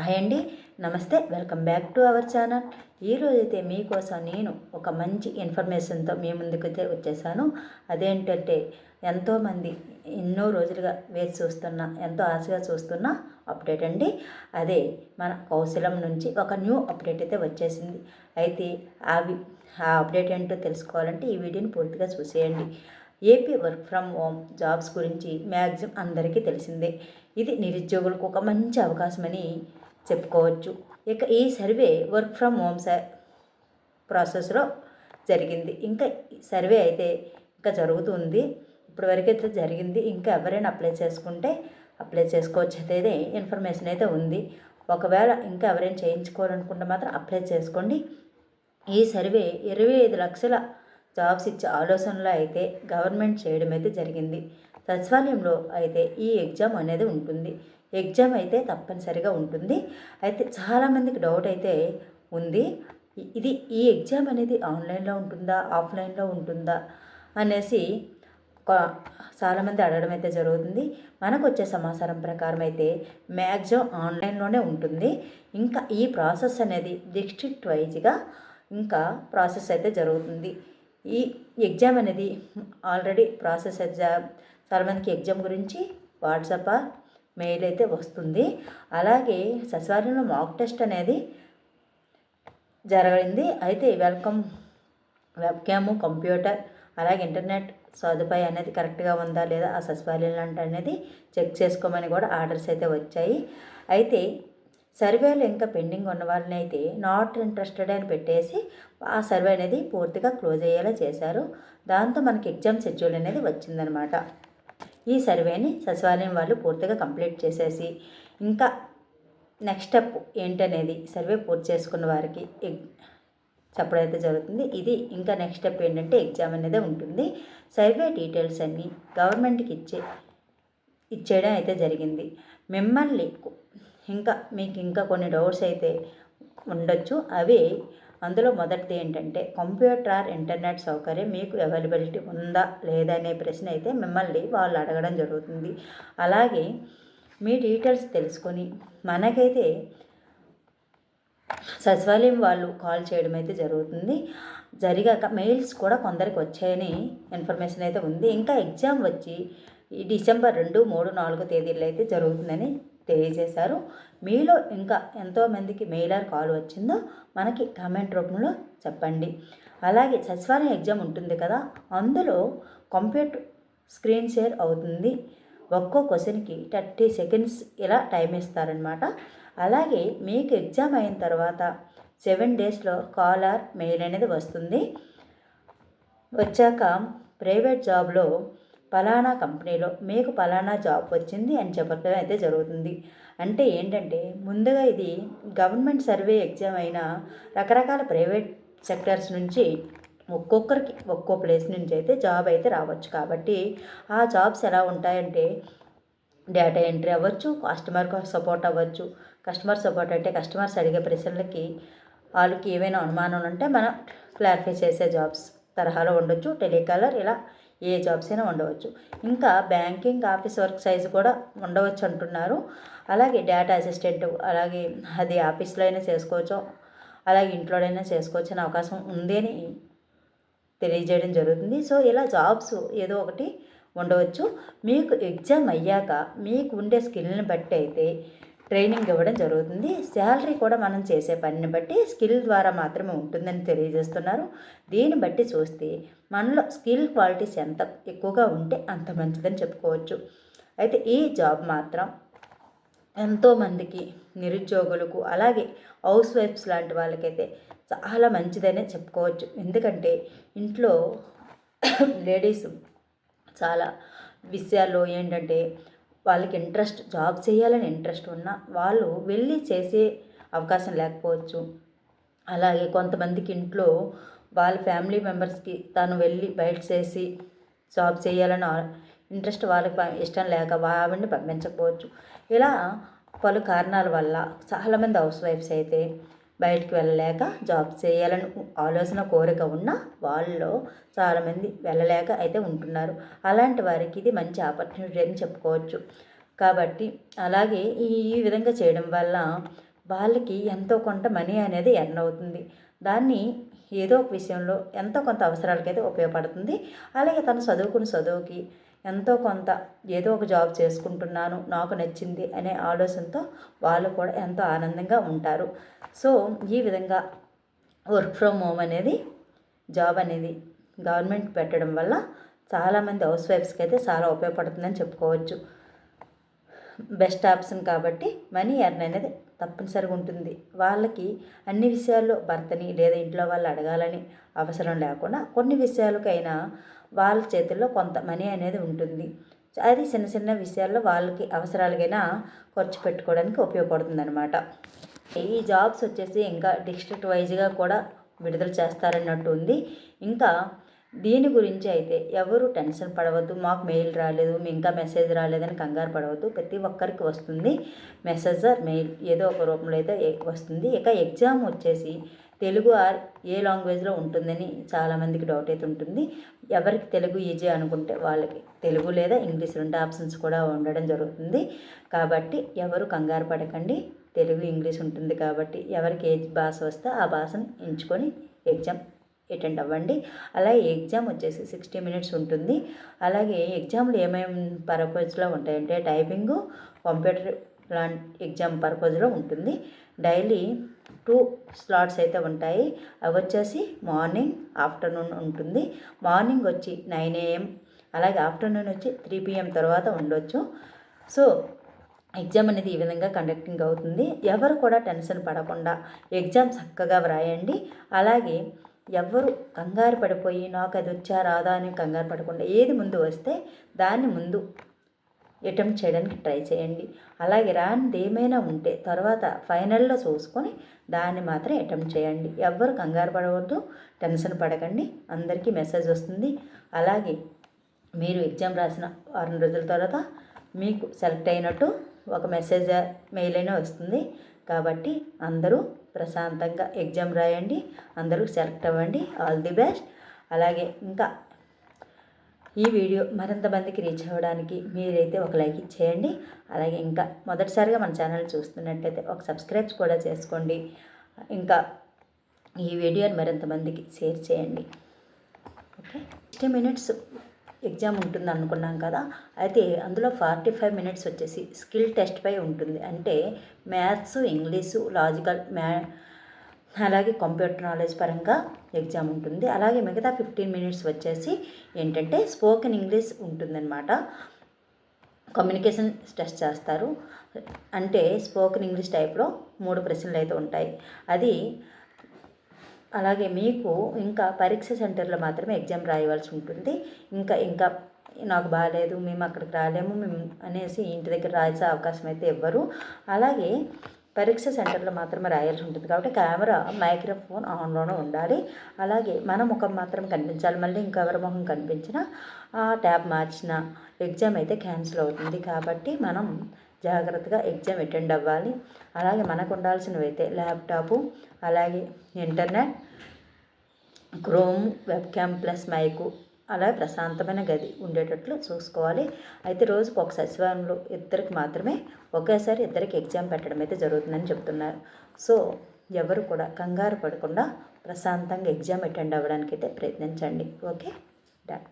Hi అండి. నమస్తే. Welcome back to our channel. ఈరోజైతే మీకోసం నేను ఒక మంచి ఇన్ఫర్మేషన్తో మీ ముందుకైతే వచ్చేసాను. అదేంటంటే ఎంతోమంది ఎన్నో రోజులుగా వేచి చూస్తున్న ఎంతో ఆశగా చూస్తున్న అప్డేట్ అండి. అదే మన కౌశలం నుంచి ఒక న్యూ అప్డేట్ అయితే వచ్చేసింది. అయితే అవి ఆ అప్డేట్ ఏంటో తెలుసుకోవాలంటే ఈ వీడియోని పూర్తిగా చూసేయండి. AP work from home jobs గురించి మ్యాక్సిమం అందరికీ తెలిసిందే. ఇది నిరుద్యోగులకు ఒక మంచి అవకాశమని చెప్పుకోవచ్చు. ఇక ఈ సర్వే వర్క్ ఫ్రమ్ హోమ్ ప్రాసెస్లో జరిగింది. ఇంకా సర్వే అయితే ఇంకా జరుగుతుంది. ఇప్పటివరకైతే జరిగింది. ఇంకా ఎవరైనా అప్లై చేసుకుంటే అప్లై చేసుకోవచ్చు అయితే ఇన్ఫర్మేషన్ అయితే ఉంది. ఒకవేళ ఇంకా ఎవరైనా చేయించుకోవాలనుకుంటే మాత్రం అప్లై చేసుకోండి. ఈ సర్వే ఇరవై ఐదు లక్షల జాబ్స్ ఇచ్చే ఆలోచనలో అయితే గవర్నమెంట్ చేయడం అయితే జరిగింది. సచివాలయంలో అయితే ఈ ఎగ్జామ్ అనేది ఉంటుంది. ఎగ్జామ్ అయితే తప్పనిసరిగా ఉంటుంది. అయితే చాలామందికి డౌట్ అయితే ఉంది. ఇది ఈ ఎగ్జామ్ అనేది ఆన్లైన్లో ఉంటుందా ఆఫ్లైన్లో ఉంటుందా అనేసి చాలామంది అడగడం అయితే జరుగుతుంది. మనకు వచ్చే సమాచారం ప్రకారం అయితే మ్యాక్సిమం ఆన్లైన్లోనే ఉంటుంది. ఇంకా ఈ ప్రాసెస్ అనేది డిస్ట్రిక్ట్ వైజ్గా ఇంకా ప్రాసెస్ అయితే జరుగుతుంది. ఈ ఎగ్జామ్ అనేది ఆల్రెడీ ప్రాసెస్ ఎగ్జామ్. చాలామందికి ఎగ్జామ్ గురించి వాట్సాప్ మెయిల్ అయితే వస్తుంది. అలాగే సచివాలయంలో మాక్ టెస్ట్ అనేది జరగలింది. అయితే వెల్కమ్ వెబ్క్యామ్ కంప్యూటర్ అలాగే ఇంటర్నెట్ సదుపాయం అనేది కరెక్ట్గా ఉందా లేదా ఆ సచివాలయంలో అనేది చెక్ చేసుకోమని కూడా ఆర్డర్స్ అయితే వచ్చాయి. అయితే సర్వేలు ఇంకా పెండింగ్ ఉన్న వాళ్ళని అయితే నాట్ ఇంట్రెస్టెడ్ అని పెట్టేసి ఆ సర్వే అనేది పూర్తిగా క్లోజ్ అయ్యేలా చేశారు. దాంతో మనకి ఎగ్జామ్ షెడ్యూల్ అనేది వచ్చిందనమాట. ఈ సర్వేని సచివాలయం వాళ్ళు పూర్తిగా కంప్లీట్ చేసేసి ఇంకా నెక్స్ట్ స్టెప్ ఏంటనేది సర్వే పూర్తి చేసుకున్న వారికి చెప్పడం అయితే జరుగుతుంది. ఇది ఇంకా నెక్స్ట్ స్టెప్ ఏంటంటే ఎగ్జామ్ అనేది ఉంటుంది. సర్వే డీటెయిల్స్ అన్నీ గవర్నమెంట్కి ఇచ్చే ఇచ్చేయడం అయితే జరిగింది. మిమ్మల్ని ఇంకా మీకు ఇంకా కొన్ని డౌట్స్ అయితే ఉండొచ్చు. అవి అందులో మొదటిది ఏంటంటే కంప్యూటర్ ఆర్ ఇంటర్నెట్ సౌకర్యం మీకు అవైలబిలిటీ ఉందా లేదా అనే ప్రశ్న అయితే మిమ్మల్ని వాళ్ళు అడగడం జరుగుతుంది. అలాగే మీ డీటెయిల్స్ తెలుసుకొని మనకైతే సచివాలయం వాళ్ళు కాల్ చేయడం అయితే జరుగుతుంది. జరిగాక మెయిల్స్ కూడా కొందరికి వచ్చాయని ఇన్ఫర్మేషన్ అయితే ఉంది. ఇంకా ఎగ్జామ్ వచ్చి ఈ డిసెంబర్ రెండు మూడు నాలుగు తేదీల్లో అయితే జరుగుతుందని తెలియజేశారు. మీలో ఇంకా ఎంతోమందికి మెయిలర్ కాల్ వచ్చిందో మనకి కామెంట్ రూపంలో చెప్పండి. అలాగే సచివాలయం ఎగ్జామ్ ఉంటుంది కదా అందులో కంప్యూటర్ స్క్రీన్ షేర్ అవుతుంది. ఒక్కో క్వశ్చన్కి థర్టీ సెకండ్స్ ఇలా టైం ఇస్తారనమాట అలాగే మీకు ఎగ్జామ్ అయిన తర్వాత సెవెన్ డేస్లో కాల్ ఆర్ మెయిల్ అనేది వస్తుంది. వచ్చాక ప్రైవేట్ జాబ్లో పలానా కంపెనీలో మీకు పలానా జాబ్ వచ్చింది అని చెప్పడం అయితే జరుగుతుంది. అంటే ఏంటంటే ముందుగా ఇది గవర్నమెంట్ సర్వే ఎగ్జామ్ అయినా రకరకాల ప్రైవేట్ సెక్టర్స్ నుంచి ఒక్కొక్కరికి ఒక్కో ప్లేస్ నుంచి అయితే జాబ్ అయితే రావచ్చు. కాబట్టి ఆ జాబ్స్ ఎలా ఉంటాయంటే డేటా ఎంట్రీ అవ్వచ్చు కస్టమర్ సపోర్ట్ అవ్వచ్చు. కస్టమర్ సపోర్ట్ అంటే కస్టమర్స్ అడిగే ప్రశ్నలకి వాళ్ళకి ఏవైనా అనుమానం ఉంటే మనం క్లారిఫై చేసే జాబ్స్. తరహాలో ఉండొచ్చు టెలికాలర్ ఇలా ఏ జాబ్స్ అయినా ఉండవచ్చు. ఇంకా బ్యాంకింగ్ ఆఫీస్ వర్క్ సైజ్ కూడా ఉండవచ్చు అంటున్నారు. అలాగే డేటా అసిస్టెంట్ అలాగే అది ఆఫీస్లో అయినా చేసుకోవచ్చు అలాగే ఇంట్లోనైనా చేసుకోవచ్చు అనే అవకాశం ఉంది అని తెలియజేయడం జరుగుతుంది. సో ఇలా జాబ్స్ ఏదో ఒకటి ఉండవచ్చు. మీకు ఎగ్జామ్ అయ్యాక మీకు ఉండే స్కిల్ని బట్టి అయితే ట్రైనింగ్ ఇవ్వడం జరుగుతుంది. శాలరీ కూడా మనం చేసే పనిని బట్టి స్కిల్ ద్వారా మాత్రమే ఉంటుందని తెలియజేస్తున్నారు. దీన్ని బట్టి చూస్తే మనలో స్కిల్ క్వాలిటీస్ ఎంత ఎక్కువగా ఉంటే అంత మంచిదని చెప్పుకోవచ్చు. అయితే ఈ జాబ్ మాత్రం ఎంతోమందికి నిరుద్యోగులకు అలాగే హౌస్ వైఫ్స్ లాంటి వాళ్ళకైతే చాలా మంచిదనే చెప్పుకోవచ్చు. ఎందుకంటే ఇంట్లో లేడీస్ చాలా విషయాల్లో ఏంటంటే వాళ్ళకి ఇంట్రెస్ట్ జాబ్ చేయాలని ఇంట్రెస్ట్ ఉన్నా వాళ్ళు వెళ్ళి చేసే అవకాశం లేకపోవచ్చు. అలాగే కొంతమందికి ఇంట్లో వాళ్ళ ఫ్యామిలీ మెంబర్స్కి తను వెళ్ళి బయట చేసి జాబ్ చేయాలని ఇంట్రెస్ట్ వాళ్ళకి ఇష్టం లేక ఆవిడని పంపించకపోవచ్చు. ఇలా పలు కారణాల వల్ల చాలామంది హౌస్ వైఫ్స్ అయితే బయటికి వెళ్ళలేక జాబ్ చేయాలని ఆలోచన కోరిక ఉన్న వాళ్ళలో చాలామంది వెళ్ళలేక అయితే ఉంటున్నారు. అలాంటి వారికి ఇది మంచి ఆపర్చునిటీ అని చెప్పుకోవచ్చు. కాబట్టి అలాగే ఈ విధంగా చేయడం వల్ల వాళ్ళకి ఎంతో కొంత మనీ అనేది ఎర్న్ అవుతుంది. దాన్ని ఏదో ఒక విషయంలో ఎంతో కొంత అవసరాలకైతే ఉపయోగపడుతుంది. అలాగే తను చదువుకున్న చదువుకి ఎంతో కొంత ఏదో ఒక జాబ్ చేసుకుంటున్నాను నాకు నచ్చింది అనే ఆలోచనతో వాళ్ళు కూడా ఎంతో ఆనందంగా ఉంటారు. సో ఈ విధంగా వర్క్ ఫ్రమ్ హోమ్ అనేది జాబ్ అనేది గవర్నమెంట్ పెట్టడం వల్ల చాలామంది హౌస్ వైఫ్స్కి అయితే చాలా ఉపయోగపడుతుందని చెప్పుకోవచ్చు. బెస్ట్ ఆప్షన్ కాబట్టి మనీ ఎర్న్ అనేది తప్పనిసరిగా ఉంటుంది. వాళ్ళకి అన్ని విషయాల్లో భర్తని లేదా ఇంట్లో వాళ్ళు అడగాలని అవసరం లేకుండా కొన్ని విషయాలకైనా వాళ్ళ చేతుల్లో కొంత మనీ అనేది ఉంటుంది. అది చిన్న చిన్న విషయాల్లో వాళ్ళకి అవసరాలకైనా ఖర్చు పెట్టుకోవడానికి ఉపయోగపడుతుంది అనమాట ఈ జాబ్స్ వచ్చేసి ఇంకా డిస్ట్రిక్ట్ వైజ్గా కూడా విడుదల చేస్తారన్నట్టు ఉంది. ఇంకా దీని గురించి అయితే ఎవరు టెన్షన్ పడవద్దు మాకు మెయిల్ రాలేదు మీ ఇంకా మెసేజ్ రాలేదని కంగారు పడవద్దు. ప్రతి ఒక్కరికి వస్తుంది మెసేజ్ ఆర్ మెయిల్ ఏదో ఒక రూపంలో అయితే వస్తుంది. ఇక ఎగ్జామ్ వచ్చేసి తెలుగు ఆర్ ఏ లాంగ్వేజ్లో ఉంటుందని చాలామందికి డౌట్ అయితే ఉంటుంది. ఎవరికి తెలుగు ఈజీ అనుకుంటే వాళ్ళకి తెలుగు లేదా ఇంగ్లీష్ రెండు ఆప్షన్స్ కూడా ఉండడం జరుగుతుంది. కాబట్టి ఎవరు కంగారు పడకండి తెలుగు ఇంగ్లీష్ ఉంటుంది కాబట్టి ఎవరికి ఏ భాష వస్తే ఆ భాషను ఎంచుకొని ఎగ్జామ్ అటెండ్ అవ్వండి. అలాగే ఎగ్జామ్ వచ్చేసి సిక్స్టీ మినిట్స్ ఉంటుంది. అలాగే ఎగ్జామ్లు ఏమేమి పర్పస్లో ఉంటాయంటే టైపింగు కంప్యూటర్ లాంటి ఎగ్జామ్ పర్పస్లో ఉంటుంది. డైలీ టూ స్లాట్స్ అయితే ఉంటాయి. అవి వచ్చేసి మార్నింగ్ ఆఫ్టర్నూన్ ఉంటుంది. మార్నింగ్ వచ్చి నైన్ ఏఎం అలాగే ఆఫ్టర్నూన్ వచ్చి త్రీ పిఎం తర్వాత ఉండొచ్చు. సో ఎగ్జామ్ అనేది ఈ విధంగా కండక్టింగ్ అవుతుంది. ఎవరు కూడా టెన్షన్ పడకుండా ఎగ్జామ్ చక్కగా వ్రాయండి. అలాగే ఎవ్వరు కంగారు పడిపోయి నాకు అది వచ్చా రాదా అని కంగారు పడకుండా ఏది ముందు వస్తే దాన్ని ముందు అటెంప్ట్ చేయడానికి ట్రై చేయండి. అలాగే రానిది ఏమైనా ఉంటే తర్వాత ఫైనల్లో చూసుకొని దాన్ని మాత్రం అటెంప్ట్ చేయండి. ఎవ్వరు కంగారు పడవద్దు టెన్షన్ పడకండి అందరికీ మెసేజ్ వస్తుంది. అలాగే మీరు ఎగ్జామ్ రాసిన వారం రోజుల తర్వాత మీకు సెలెక్ట్ అయినట్టు ఒక మెసేజ్ మెయిల్ అయినా వస్తుంది. కాబట్టి అందరూ ప్రశాంతంగా ఎగ్జామ్ రాయండి. అందరూ సెలెక్ట్ అవ్వండి. ఆల్ ది బెస్ట్ అలాగే ఇంకా ఈ వీడియో మరింత మందికి రీచ్ అవ్వడానికి మీరైతే ఒక లైక్ ఇచ్చేయండి. అలాగే ఇంకా మొదటిసారిగా మన ఛానల్ చూస్తున్నట్టయితే ఒక సబ్స్క్రైబ్ కూడా చేసుకోండి. ఇంకా ఈ వీడియోని మరింత మందికి షేర్ చేయండి. ఓకే ఫిఫ్టీ మినిట్స్ ఎగ్జామ్ ఉంటుంది అనుకున్నాం కదా అయితే అందులో ఫార్టీ ఫైవ్ మినిట్స్ వచ్చేసి స్కిల్ టెస్ట్ పై ఉంటుంది. అంటే మ్యాథ్స్ ఇంగ్లీషు లాజికల్ మ్యా అలాగే కంప్యూటర్ నాలెడ్జ్ పరంగా ఎగ్జామ్ ఉంటుంది. అలాగే మిగతా ఫిఫ్టీన్ మినిట్స్ వచ్చేసి ఏంటంటే స్పోకెన్ ఇంగ్లీష్ ఉంటుందన్నమాట. కమ్యూనికేషన్ టెస్ట్ చేస్తారు. అంటే స్పోకెన్ ఇంగ్లీష్ టైప్లో మూడు ప్రశ్నలు అయితే ఉంటాయి. అది అలాగే మీకు ఇంకా పరీక్ష సెంటర్లో మాత్రమే ఎగ్జామ్ రాయవలసి ఉంటుంది. ఇంకా ఇంకా నాకు బాగాలేదు మేము అక్కడికి రాలేము మేము అనేసి ఇంటి దగ్గర రాసే అవకాశం అయితే ఇవ్వరు అలాగే పరీక్ష సెంటర్లో మాత్రమే రాయాల్సి ఉంటుంది. కాబట్టి కెమెరా మైక్రోఫోన్ ఆన్లోనే ఉండాలి. అలాగే మన ముఖం మాత్రం కనిపించాలి. మళ్ళీ ఇంకెవరి ముఖం కనిపించినా ఆ ట్యాబ్ మార్చిన ఎగ్జామ్ అయితే క్యాన్సిల్ అవుతుంది. కాబట్టి మనం జాగ్రత్తగా ఎగ్జామ్ అటెండ్ అవ్వాలి. అలాగే మనకు ఉండాల్సినవి అయితే ల్యాప్టాపు అలాగే internet chrome webcam plus mic అలా ప్రశాంతమైన గది ఉండేటట్లు చూసుకోవాలి. అయితే రోజుకు ఒక సచివాలయంలో ఇద్దరికి మాత్రమే ఒకేసారి ఇద్దరికి ఎగ్జామ్ పెట్టడం అయితే జరుగుతుందని చెప్తున్నారు. సో ఎవరు కూడా కంగారు పడకుండా ప్రశాంతంగా ఎగ్జామ్ అటెండ్ అవ్వడానికి అయితే ప్రయత్నించండి. ఓకే? డన్.